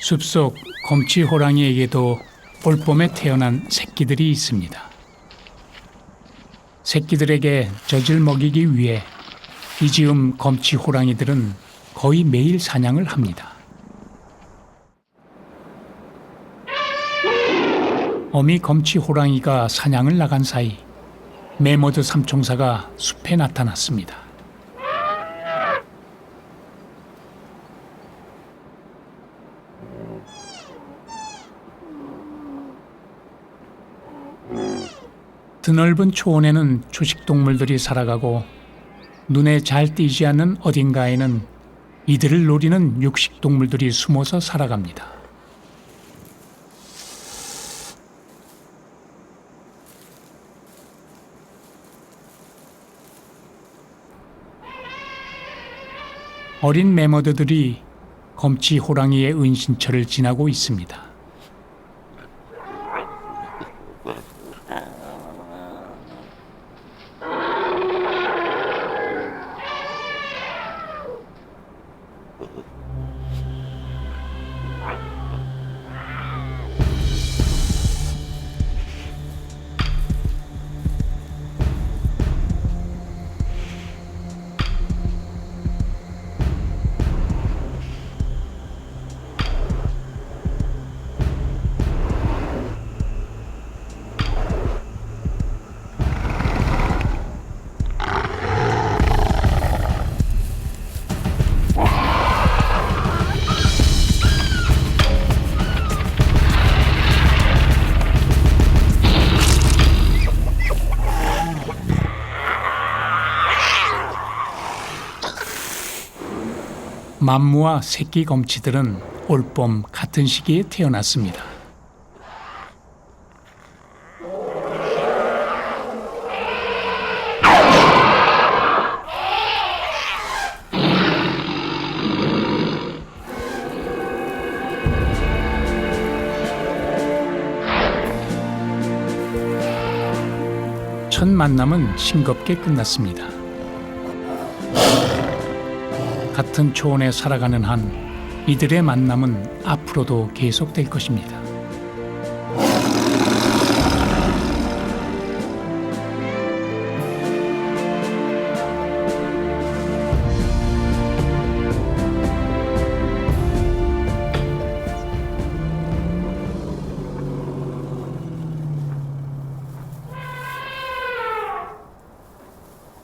숲속 검치 호랑이에게도 올봄에 태어난 새끼들이 있습니다. 새끼들에게 젖을 먹이기 위해 이지음 검치 호랑이들은 거의 매일 사냥을 합니다. 어미 검치 호랑이가 사냥을 나간 사이 메머드 삼총사가 숲에 나타났습니다. 드넓은 초원에는 초식 동물들이 살아가고 눈에 잘 띄지 않는 어딘가에는 이들을 노리는 육식 동물들이 숨어서 살아갑니다. 어린 매머드들이 검치 호랑이의 은신처를 지나고 있습니다. 맘무와 새끼 검치들은 올봄 같은 시기에 태어났습니다. 첫 만남은 싱겁게 끝났습니다. 같은 초원에 살아가는 한 이들의 만남은 앞으로도 계속될 것입니다.